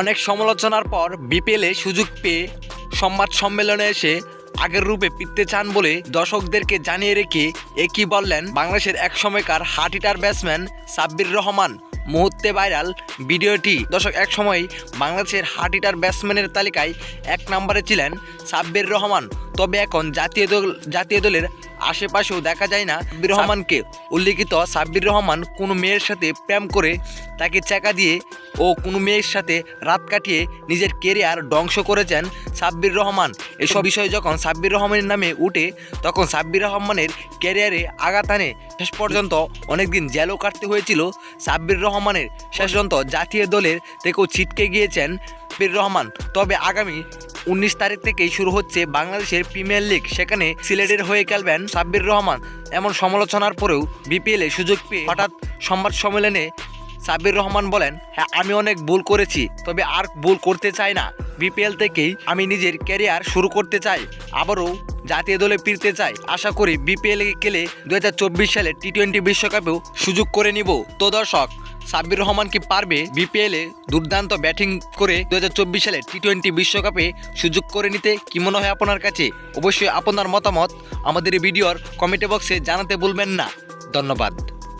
অনেক সমালোচনার পর বিপিএলে সুযোগ পেয়ে সংবাদ সম্মেলনে এসে আগের রূপে ফিরতে চান বলে দর্শকদেরকে জানিয়ে রেখে একই বললেন বাংলাদেশের এক সময়কার hard hitter batsman Sabbir Rahman. মুহূর্তে ভাইরাল ভিডিওটি। দর্শক এক সময় বাংলাদেশের হাটিটার ব্যাটসম্যানের তালিকায় এক নম্বরে ছিলেন সাব্বির রহমান। তবে এখন জাতীয় দল, জাতীয় দলের আশেপাশেও দেখা যায় না সাব্বির রহমানকে। উল্লিখিত সাব্বির রহমান কোনো মেয়ের সাথে প্রেম করে তাকে চাকা দিয়ে ও কোনো মেয়ের সাথে রাত কাটিয়ে নিজের কেরিয়ার ধ্বংস করেছেন সাব্বির রহমান। এসব বিষয় যখন সাব্বির রহমানের নামে উঠে, তখন সাব্বির রহমানের ক্যারিয়ারে আঘাত আনে। শেষ পর্যন্ত অনেকদিন জেলও কাটতে হয়েছিল সাব্বির রহমানের। শেষ পর্যন্ত জাতীয় দলের থেকেও ছিটকে গিয়েছেন সাব্বির রহমান। তবে আগামী উনিশ তারিখ থেকেই শুরু হচ্ছে বাংলাদেশের প্রিমিয়ার লিগ। সেখানে সিলেটের হয়ে খেলবেন সাব্বির রহমান। এমন সমালোচনার পরেও বিপিএলে সুযোগ পেয়ে হঠাৎ সংবাদ সম্মেলনে সাব্বির রহমান বলেন হ্যাঁ আমি অনেক ভুল করেছি, তবে আর ভুল করতে চাই না। বিপিএল থেকেই আমি নিজের ক্যারিয়ার শুরু করতে চাই, আবারও জাতীয় দলে ফিরতে চাই। আশা করি বিপিএল খেলে দুই হাজার চব্বিশ সালে টি টোয়েন্টি বিশ্বকাপেও সুযোগ করে নিব। তো দর্শক সাব্বির রহমান কি পারবে বিপিএলে দুর্দান্ত ব্যাটিং করে দু হাজার চব্বিশ সালে টি টোয়েন্টি বিশ্বকাপে সুযোগ করে নিতে। কি মনে হয় আপনার কাছে? অবশ্যই আপনার মতামত আমাদের ভিডিওর কমেন্ট বক্সে জানাতে ভুলবেন না। ধন্যবাদ।